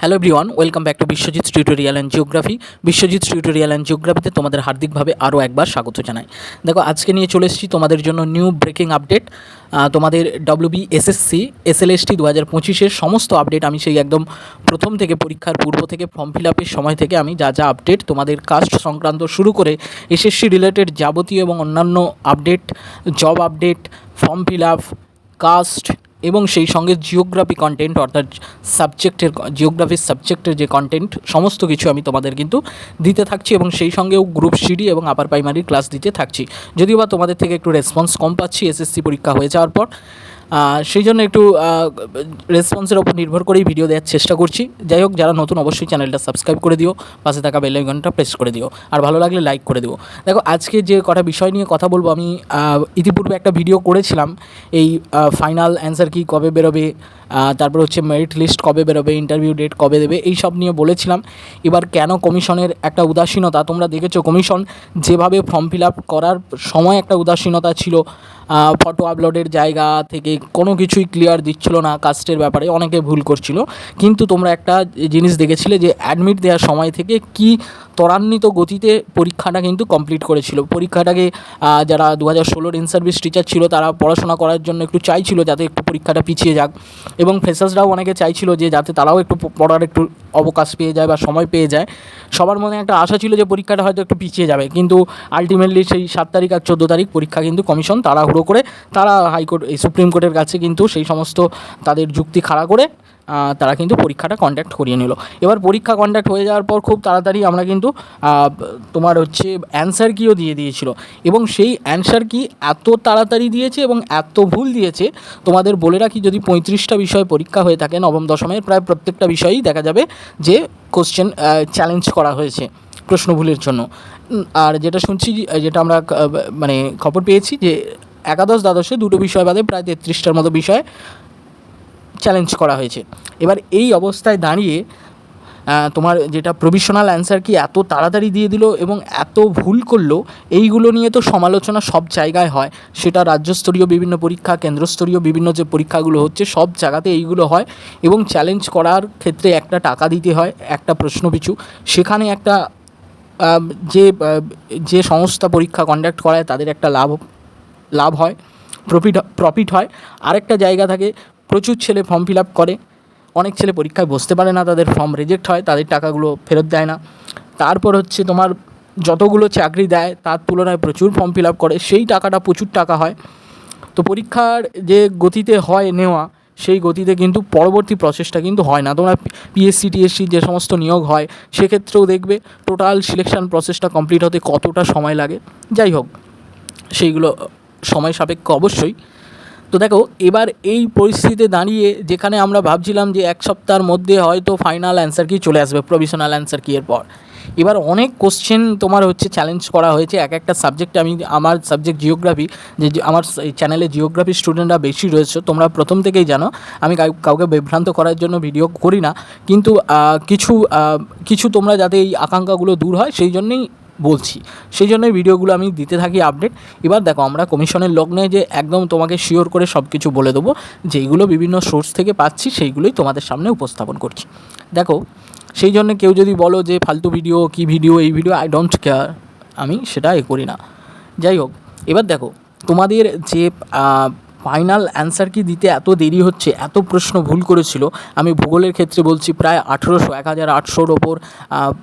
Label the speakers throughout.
Speaker 1: Hello everyone welcome back to Biswajit tutorial and geography Biswajit tutorial and জিওগ্রাফিতে তোমাদের হার্দিকভাবে আরও একবার স্বাগত জানাই। দেখো, আজকে নিয়ে চলে এসেছি তোমাদের জন্য নিউ ব্রেকিং আপডেট তোমাদের WB S S C WB SSC SLST দু হাজার পঁচিশের সমস্ত আপডেট আমি সেই একদম প্রথম থেকে পরীক্ষার পূর্ব থেকে ফর্ম ফিল আপের সময় থেকে আমি যা যা আপডেট তোমাদের কাস্ট সংক্রান্ত শুরু করে এসএসসি রিলেটেড যাবতীয় এবং অন্যান্য update job update form fill up caste এবং সেই সঙ্গে জিওগ্রাফি কন্টেন্ট অর্থাৎ সাবজেক্টের জিওগ্রাফির সাবজেক্টের যে কন্টেন্ট সমস্ত কিছু আমি তোমাদের কিন্তু দিতে থাকছি এবং সেই সঙ্গেও গ্রুপ সিডি এবং আপার প্রাইমারির ক্লাস দিতে থাকছি। যদিও বা তোমাদের থেকে একটু রেসপন্স কম পাচ্ছি এসএসসি পরীক্ষা হয়ে যাওয়ার পর। সেই জন্য একটু রেসপন্সের ওপর নির্ভর করেই ভিডিও দেওয়ার চেষ্টা করছি। যাই হোক, যারা নতুন অবশ্যই চ্যানেলটা সাবস্ক্রাইব করে দিও, পাশে থাকা বেল আইকনটা প্রেস করে দিও। আর ভালো লাগলে লাইক করে দিও। দেখো, আজকে যে কটা বিষয় নিয়ে কথা বলব আমি ইতিপূর্বে একটা ভিডিও করেছিলাম, এই ফাইনাল অ্যান্সার কি, কবে বেরোবে তারপর হচ্ছে মেরিট লিস্ট কবে বেরোবে ইন্টারভিউ ডেট কবে দেবে এই সব নিয়ে বলেছিলাম। এবার কেন কমিশনের একটা উদাসীনতা? তোমরা দেখেছ কমিশন যেভাবে ফর্ম ফিল আপ করার সময় একটা উদাসীনতা ছিল। ফটো আপলোডের জায়গা থেকে কোনো কিছুই ক্লিয়ার দিচ্ছিল না কাস্টের ব্যাপারে, অনেকে ভুল করছিল। কিন্তু তোমরা একটা জিনিস দেখেছিলে যে অ্যাডমিট দেওয়ার সময় থেকে কি ত্বরান্বিত গতিতে পরীক্ষাটা কিন্তু কমপ্লিট করেছিল। পরীক্ষাটাকে যারা দু হাজার ষোলোর ইন সার্ভিস টিচার ছিল, তারা পড়াশোনা করার জন্য একটু চাইছিল যাতে একটু পরীক্ষাটা পিছিয়ে যাক। এবং ফ্রেশার্সরাও অনেকে চাইছিল যে, যাতে তারাও একটু পড়ার একটু অবকাশ পেয়ে যায় বা সময় পেয়ে যায়। সবার মনে একটা আশা ছিল যে, পরীক্ষাটা হয়তো একটু পিছিয়ে যাবে। কিন্তু আলটিমেটলি সেই সাত তারিখ আর চোদ্দ তারিখ পরীক্ষা কিন্তু কমিশন তাড়াহুড়ো করে, তারা হাইকোর্ট, এই সুপ্রিম কোর্টের কাছে কিন্তু সেই সমস্ত তাদের যুক্তি খাড়া করে তারা কিন্তু পরীক্ষাটা কন্ডাক্ট করিয়ে নিল। এবার পরীক্ষা কন্ডাক্ট হয়ে যাওয়ার পর খুব তাড়াতাড়ি আমরা কিন্তু তোমার হচ্ছে অ্যান্সার কিও দিয়ে দিয়েছিল। এবং সেই অ্যান্সার কি এত তাড়াতাড়ি দিয়েছে এবং এত ভুল দিয়েছে, তোমাদের বলে রাখি যদি পঁয়ত্রিশটা বিষয় পরীক্ষা হয়ে থাকে, নবম, দশমের প্রায় প্রত্যেকটা বিষয়ই দেখা যাবে যে কোশ্চেন চ্যালেঞ্জ করা হয়েছে প্রশ্ন ভুলের জন্য। আর যেটা শুনছি, যেটা আমরা মানে খবর পেয়েছি যে একাদশ, দ্বাদশে দুটো বিষয় বাদে প্রায় তেত্রিশটার মতো বিষয় চ্যালেঞ্জ করা হয়েছে। এবার এই অবস্থায় দাঁড়িয়ে তোমার যেটা প্রভিশনাল অ্যান্সার কি এত তাড়াতাড়ি দিয়ে দিল এবং এত ভুল করল, এইগুলো নিয়ে তো সমালোচনা সব জায়গায় হয়। সেটা রাজ্যস্তরীয় বিভিন্ন পরীক্ষা, কেন্দ্রস্তরীয় বিভিন্ন যে পরীক্ষাগুলো হচ্ছে, সব জায়গাতে এইগুলো হয় এবং চ্যালেঞ্জ করার ক্ষেত্রে একটা টাকা দিতে হয়, একটা প্রশ্ন পিছু। সেখানে একটা যে যে সংস্থা পরীক্ষা কন্ডাক্ট করায়, তাদের একটা লাভ লাভ হয় প্রফিট প্রফিট হয়। আরেকটা জায়গা থাকে প্রচুর ছেলে ফর্ম ফিল আপ করে। অনেক ছেলে পরীক্ষায় বসতে পারে না, তাদের ফর্ম রিজেক্ট হয়, তাদের টাকাগুলো ফেরত দেয় না। তারপর হচ্ছে তোমার যতগুলো চাকরি দেয়, তার তুলনায় প্রচুর ফর্ম ফিল আপ করে, সেই টাকাটা প্রচুর টাকা হয়। তো পরীক্ষার যে গতিতে হয় নেওয়া, সেই গতিতে কিন্তু পরবর্তী প্রসেসটা কিন্তু হয় না। তোমরা পিএসসি টিএসসি যে সমস্ত নিয়োগ হয়, সেক্ষেত্রেও দেখবে টোটাল সিলেকশান প্রসেসটা কমপ্লিট হতে কতটা সময় লাগে। যাই হোক, সেইগুলো সময় সাপেক্ষ অবশ্যই। তো দেখো, এবার এই পরিস্থিতিতে দাঁড়িয়ে যেখানে আমরা ভাবছিলাম যে এক সপ্তাহের মধ্যে হয়তো ফাইনাল অ্যান্সার কি চলে আসবে প্রভিশনাল অ্যান্সার কি এর পর এবার অনেক কোশ্চেন তোমার হচ্ছে চ্যালেঞ্জ করা হয়েছে। এক একটা সাবজেক্টে আমি, আমার সাবজেক্ট জিওগ্রাফি যে আমার চ্যানেলে জিওগ্রাফি স্টুডেন্টরা বেশি রয়েছে, তোমরা প্রথম থেকেই জানো। আমি কাউকে বিভ্রান্ত করার জন্য ভিডিও করি না। কিন্তু কিছু কিছু তোমরা যাতে এই আকাঙ্ক্ষাগুলো দূর হয়, সেই জন্যই বলছি। সেই জন্যই ভিডিওগুলো আমি দিতে থাকি আপডেট এবার দেখো, আমরা কমিশনের লগ্নে যে একদম তোমাকে শিওর করে সব কিছু বলে দেবো যেইগুলো বিভিন্ন সোর্স থেকে পাচ্ছি, সেইগুলোই তোমাদের সামনে উপস্থাপন করছি। দেখো, সেই জন্য কেউ যদি বলো যে ফালতু ভিডিও কি ভিডিও এই ভিডিও আই ডোন্ট কেয়ার আমি সেটা এ করি না। যাই হোক, এবার দেখো, তোমাদের যে ফাইনাল অ্যান্সার কি দিতে এত দেরি হচ্ছে, এত প্রশ্ন ভুল করেছিল, আমি ভূগোলের ক্ষেত্রে বলছি প্রায় আঠেরোশো, এক হাজার আটশোর ওপর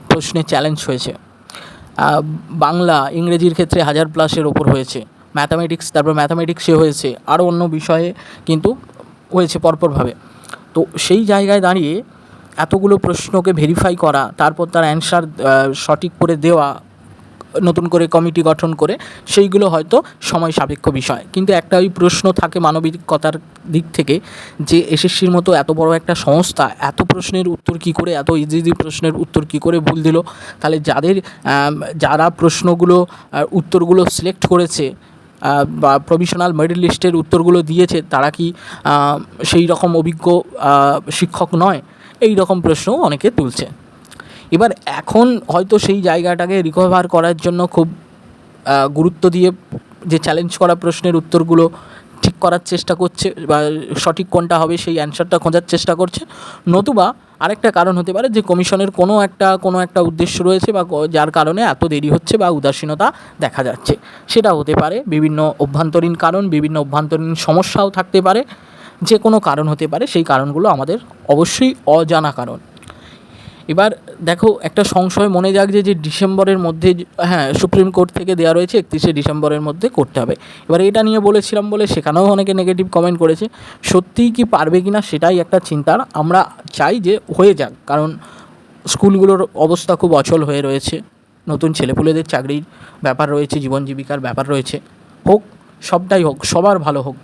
Speaker 1: প্রশ্নে চ্যালেঞ্জ হয়েছে। বাংলা, ইংরেজির ক্ষেত্রে হাজার প্লাসের ওপর হয়েছে। ম্যাথামেটিক্স তারপর ম্যাথামেটিক্সে হয়েছে। আরও অন্য বিষয়ে কিন্তু হয়েছে পরপরভাবে। তো সেই জায়গায় দাঁড়িয়ে এতগুলো প্রশ্নকে ভেরিফাই করা, তারপর তার অ্যান্সার সঠিক করে দেওয়া নতুন করে কমিটি গঠন করে, সেইগুলো হয়তো সময় সাপেক্ষ বিষয়। কিন্তু একটা ওই প্রশ্ন থাকে মানবিকতার দিক থেকে, যে এসএসসির মতো এত বড় একটা সংস্থা, এত প্রশ্নের উত্তর কী করে, এত ইজি ইজি প্রশ্নের উত্তর কী করে ভুল দিল? তাহলে যাদের যারা প্রশ্নগুলো উত্তরগুলো সিলেক্ট করেছে বা প্রভিশনাল মেরিট লিস্টের উত্তরগুলো দিয়েছে, তারা কি সেই রকম অভিজ্ঞ শিক্ষক নয়? এই রকম প্রশ্নও অনেকে তুলছে। এবার এখন হয়তো সেই জায়গাটাকে রিকভার করার জন্য খুব গুরুত্ব দিয়ে যে চ্যালেঞ্জ করা প্রশ্নের উত্তরগুলো ঠিক করার চেষ্টা করছে বা সঠিক কোনটা হবে সেই অ্যান্সারটা খোঁজার চেষ্টা করছে। নতুবা আরেকটা কারণ হতে পারে যে কমিশনের কোনো একটা কোনো একটা উদ্দেশ্য রয়েছে বা যার কারণে এত দেরি হচ্ছে বা উদাসীনতা দেখা যাচ্ছে। সেটা হতে পারে বিভিন্ন অভ্যন্তরীণ কারণ, বিভিন্ন অভ্যন্তরীণ সমস্যাও থাকতে পারে। যে কোনো কারণ হতে পারে, সেই কারণগুলো আমাদের অবশ্যই অজানা কারণ। এবার দেখো, একটা সংশয় মনে জাগছে যে ডিসেম্বরের মধ্যে হ্যাঁ সুপ্রিম কোর্ট থেকে দেওয়া রয়েছে, একত্রিশে ডিসেম্বরের মধ্যে করতে হবে। এবার এটা নিয়ে বলেছিলাম বলে সেখানেও অনেকে নেগেটিভ কমেন্ট করেছে। সত্যিই কি পারবে কি না সেটাই একটা চিন্তার। আমরা চাই যে হয়ে যাক, কারণ স্কুলগুলোর অবস্থা খুব অচল হয়ে রয়েছে। নতুন ছেলেপুলেদের চাকরির ব্যাপার রয়েছে, জীবন জীবিকার ব্যাপার রয়েছে। হোক, সবটাই হোক, সবার ভালো হোক।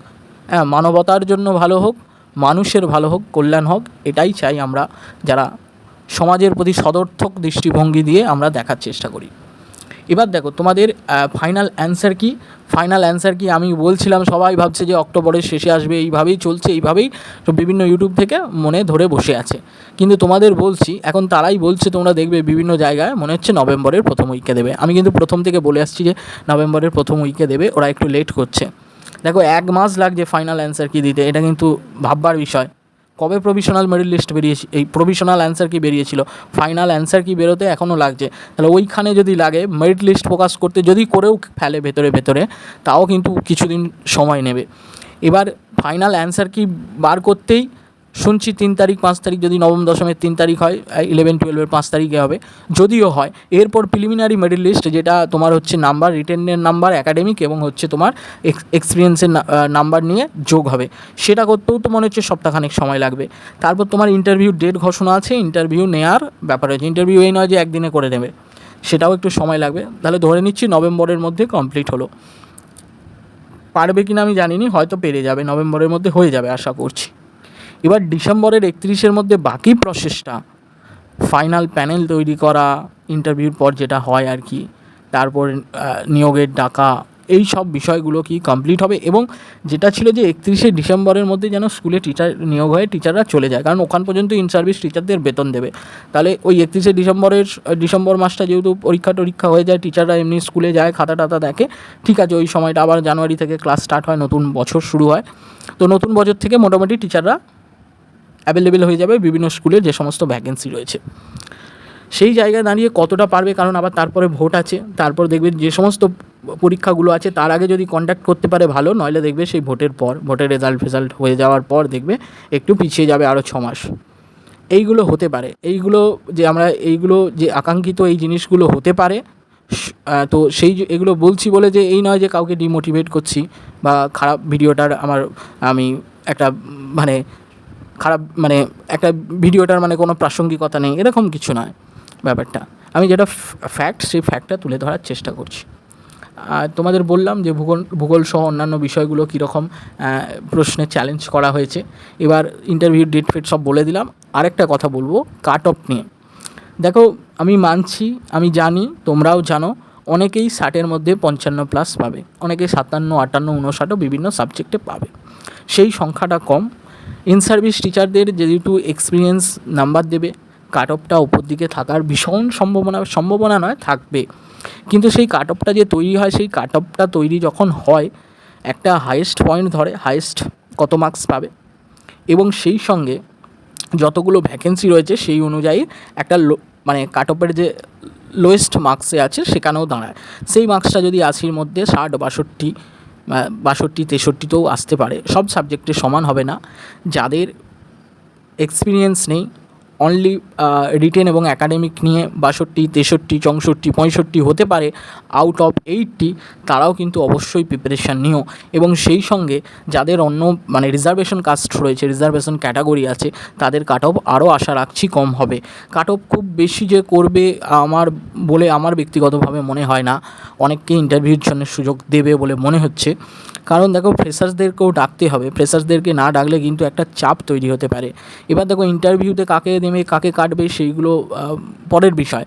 Speaker 1: হ্যাঁ মানবতার জন্য ভালো হোক, মানুষের ভালো হোক, কল্যাণ হোক, এটাই চাই আমরা যারা সমাজের প্রতি সদর্থক দৃষ্টিভঙ্গি দিয়ে আমরা দেখার চেষ্টা করি। এবার দেখো, তোমাদের ফাইনাল অ্যান্সার কি? ফাইনাল অ্যান্সার কি? আমি বলছিলাম, সবাই ভাবছে যে অক্টোবরের শেষে আসবে, এইভাবেই চলছে, এইভাবেই বিভিন্ন ইউটিউব থেকে মনে ধরে বসে আছে। কিন্তু তোমাদের বলছি, এখন তারাই বলছে, তোমরা দেখবে বিভিন্ন জায়গায় মনে হচ্ছে নভেম্বরের প্রথম উইকে দেবে। আমি কিন্তু প্রথম থেকে বলে আসছি যে নভেম্বরের প্রথম উইকে দেবে, ওরা একটু লেট করছে। দেখো, এক মাস লাগছে ফাইনাল অ্যান্সার কি দিতে, এটা কিন্তু ভাববার বিষয়। কবে প্রভিশনাল মেরিট লিস্ট বেরিয়েছে, এই প্রভিশনাল অ্যান্সার কি বেরিয়েছিল ফাইনাল অ্যান্সার কি বেরোতে এখনও লাগছে, তাহলে ওইখানে যদি লাগে মেরিট লিস্ট প্রকাশ করতে, যদি করেও ফেলে ভেতরে ভেতরে, তাও কিন্তু কিছুদিন সময় নেবে। এবার ফাইনাল অ্যান্সার কি বার করতেই শুনছি তিন তারিখ, পাঁচ তারিখ, যদি নবম দশমের তিন তারিখ হয় ইলেভেন টুয়েলভের পাঁচ তারিখে হবে। যদিও হয়, এরপর প্রিলিমিনারি মেরিট লিস্ট যেটা তোমার হচ্ছে নাম্বার রিটেনের নাম্বার একাডেমিক এবং হচ্ছে তোমার এক্সপিরিয়েন্সের নাম্বার নিয়ে যোগ হবে। সেটা করতেও তো মনে হচ্ছে সপ্তাহখানেক সময় লাগবে। তারপর তোমার ইন্টারভিউ ডেট ঘোষণা আছে ইন্টারভিউ নেওয়ার ব্যাপার আছে। ইন্টারভিউ এই নয় যে একদিনে করে নেবে। সেটাও একটু সময় লাগবে। তাহলে ধরে নিচ্ছি নভেম্বরের মধ্যে কমপ্লিট হলো। পারবে কি না আমি জানি না হয়তো পেরে যাবে, নভেম্বরের মধ্যে হয়ে যাবে, আশা করছি। এবার ডিসেম্বরের একত্রিশের মধ্যে বাকি প্রসেসটা ফাইনাল প্যানেল তৈরি করা ইন্টারভিউর পর যেটা হয় আর কি, তারপর নিয়োগের ডাকা, এই সব বিষয়গুলো কি কমপ্লিট হবে এবং যেটা ছিল যে একত্রিশে ডিসেম্বরের মধ্যে যেন স্কুলে টিচার নিয়োগ হয়ে টিচাররা চলে যায়, কারণ ওখান পর্যন্ত ইন সার্ভিস টিচারদের বেতন দেবে। তাহলে ওই একত্রিশে ডিসেম্বরের ডিসেম্বর মাসটা যেহেতু পরীক্ষা টরীক্ষা হয়ে যায় টিচাররা এমনি স্কুলে যায়, খাতা টাতা দেখে, ঠিক আছে, ওই সময়টা আবার জানুয়ারি থেকে ক্লাস স্টার্ট হয়, নতুন বছর শুরু হয়। তো নতুন বছর থেকে মোটামুটি টিচাররা অ্যাভেলেবেল হয়ে যাবে বিভিন্ন স্কুলের যে সমস্ত ভ্যাকেন্সি রয়েছে। সেই জায়গায় দাঁড়িয়ে কতটা পারবে কারণ আবার তারপরে ভোট আছে, তারপর দেখবে যে সমস্ত পরীক্ষাগুলো আছে, তার আগে যদি কন্ট্যাক্ট করতে পারে ভালো, নইলে দেখবে সেই ভোটের পর ভোটের রেজাল্ট ফেজাল্ট হয়ে যাওয়ার পর দেখবে একটু পিছিয়ে যাবে আরও ছ মাস। এইগুলো হতে পারে। এইগুলো যে আমরা, এইগুলো যে আকাঙ্ক্ষিত এই জিনিসগুলো হতে পারে তো সেই এগুলো বলছি বলে যে এই নয় যে কাউকে ডিমোটিভেট করছি বা খারাপ ভিডিওটার আমার, আমি একটা মানে খারাপ মানে একটা ভিডিওটার মানে কোনো প্রাসঙ্গিকতা নেই, এরকম কিছু নয় ব্যাপারটা। আমি যেটা ফ্যাক্ট সেই ফ্যাক্টটা তুলে ধরার চেষ্টা করছি। আর তোমাদের বললাম যে ভূগোল ভূগোল সহ অন্যান্য বিষয়গুলো কীরকম প্রশ্নে চ্যালেঞ্জ করা হয়েছে। এবার ইন্টারভিউ ডেট ফেট সব বলে দিলাম। আরেকটা কথা বলব কাট অফ নিয়ে। দেখো, আমি মানছি, আমি জানি, তোমরাও জানো, অনেকেই ষাটের মধ্যে পঞ্চান্ন প্লাস পাবে। অনেকে সাতান্ন, আটান্ন উনষাটও বিভিন্ন সাবজেক্টে পাবে। সেই সংখ্যাটা কম ইন সার্ভিস টিচারদের যেহেতু এক্সপিরিয়েন্স নাম্বার দেবে কাট অফটা ওপর দিকে থাকার ভীষণ সম্ভাবনা সম্ভাবনা নয়, থাকবে। কিন্তু সেই কাট অফটা যে তৈরি হয়, সেই কাট অফটা তৈরি যখন হয়, একটা হাইয়েস্ট পয়েন্ট ধরে হাইয়েস্ট কত মার্কস পাবে? এবং সেই সঙ্গে যতগুলো ভ্যাকেন্সি রয়েছে, সেই অনুযায়ী একটা মানে কাট অফের যে লোয়েস্ট মার্কসে আছে, সেখানেও দাঁড়ায়। সেই মার্কসটা যদি আশির মধ্যে ষাট, বাষট্টি বাষট্টি তেষট্টিতেও আসতে পারে। সব সাবজেক্টে সমান হবে না। যাদের এক্সপিরিয়েন্স নেই অনলি রিটেন এবং একাডেমিক নিয়ে বাষট্টি, তেষট্টি, চৌষট্টি, পঁয়ষট্টি হতে পারে আউট অফ এইটটি তারাও কিন্তু অবশ্যই প্রিপারেশান নিও। এবং সেই সঙ্গে যাদের অন্য মানে রিজার্ভেশন কাস্ট রয়েছে রিজার্ভেশন ক্যাটাগরি আছে, তাদের কাট অফ আরও আশা রাখছি কম হবে। কাট অফ খুব বেশি যে করবে আমার বলে আমার ব্যক্তিগতভাবে মনে হয় না। অনেককে ইন্টারভিউর জন্য সুযোগ দেবে বলে মনে হচ্ছে। কারণ দেখো ফ্রেশার্সদেরকেও ডাকতে হবে। ফ্রেশার্সদেরকে না ডাকলে কিন্তু একটা চাপ তৈরি হতে পারে। এবার দেখো ইন্টারভিউতে কাকে নেমে কাকে কাটবে সেইগুলো পরের বিষয়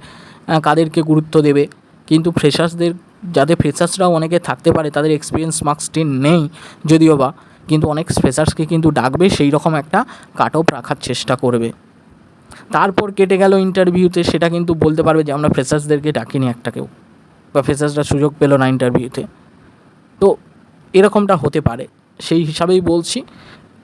Speaker 1: কাদেরকে গুরুত্ব দেবে। কিন্তু ফ্রেশার্সদের যাদের ফ্রেশার্সরাও অনেকে থাকতে পারে, তাদের এক্সপিরিয়েন্স মার্কস টেন নেই যদিও বা, কিন্তু অনেক ফ্রেশার্সকে কিন্তু ডাকবে সেই রকম একটা কাট অফ রাখার চেষ্টা করবে। তারপর কেটে গেল ইন্টারভিউতে সেটা কিন্তু বলতে পারবে যে, আমরা ফ্রেশার্সদেরকে ডাকিনি একটা কেউ বা ফ্রেশার্সরা সুযোগ পেল না ইন্টারভিউতে তো এরকমটা হতে পারে। সেই হিসাবেই বলছি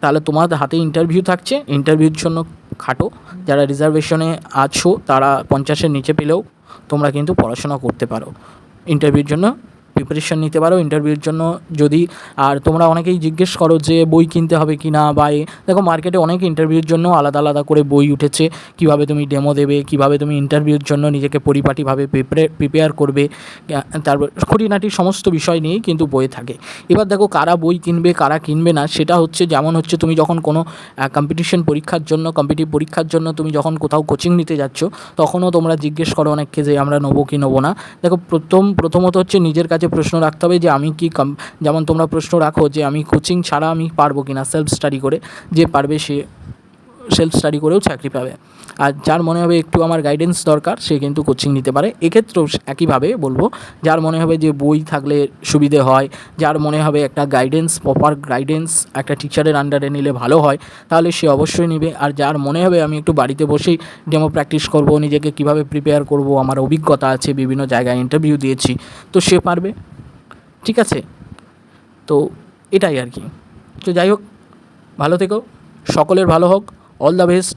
Speaker 1: তাহলে তোমার হাতে ইন্টারভিউ থাকছে। ইন্টারভিউর জন্য খাটো। যারা রিজার্ভেশনে আছো, তারা পঞ্চাশের নিচে পেলেও তোমরা কিন্তু পড়াশোনা করতে পারো। ইন্টারভিউর জন্য প্রিপারেশন নিতে পারো ইন্টারভিউর জন্য। যদি, আর তোমরা অনেকেই জিজ্ঞেস করো যে বই কিনতে হবে কি না বা এ, দেখো মার্কেটে অনেক ইন্টারভিউর জন্য আলাদা আলাদা করে বই উঠেছে। কীভাবে তুমি ডেমো দেবে, কীভাবে তুমি ইন্টারভিউর জন্য নিজেকে পরিপাটিভাবে প্রিপেয়ার করবে তারপর খুঁটিনাটি সমস্ত বিষয় নিয়েই কিন্তু বই থাকে। এবার দেখো কারা বই কিনবে, কারা কিনবে না, সেটা হচ্ছে যেমন হচ্ছে তুমি যখন কোনো কম্পিটিশন পরীক্ষার জন্য কম্পিটিভ পরীক্ষার জন্য তুমি যখন কোথাও কোচিং নিতে যাচ্ছ, তখনও তোমরা জিজ্ঞেস করো অনেককে যে আমরা নেব কি নেব না। দেখো প্রথম, প্রথমত হচ্ছে নিজের কাছে প্রশ্ন রাখতে হবে যে আমি কি কম যেমন তোমরা প্রশ্ন রাখো যে আমি কোচিং ছাড়া আমি পারব কি না সেলফ স্টাডি করে, যে পারবে সে সেলফ স্টাডি করেও চাকরি পাবে। আর যার মনে হবে একটু আমার গাইডেন্স দরকার, সে কিন্তু কোচিং নিতে পারে। এক্ষেত্রেও একইভাবে বলব, যার মনে হবে যে বই থাকলে সুবিধে হয়, যার মনে হবে একটা গাইডেন্স প্রপার গাইডেন্স একটা টিচারের আন্ডারে নিলে ভালো হয়, তাহলে সে অবশ্যই নেবে। আর যার মনে হবে আমি একটু বাড়িতে বসেই ডেমো প্র্যাকটিস করব, নিজেকে কীভাবে প্রিপেয়ার করব, আমার অভিজ্ঞতা আছে, বিভিন্ন জায়গায় ইন্টারভিউ দিয়েছি, তো সে পারবে। ঠিক আছে? তো এটাই আর কি। তো যাই হোক, ভালো থেকো, সকলের ভালো হোক অল দ্য বেস্ট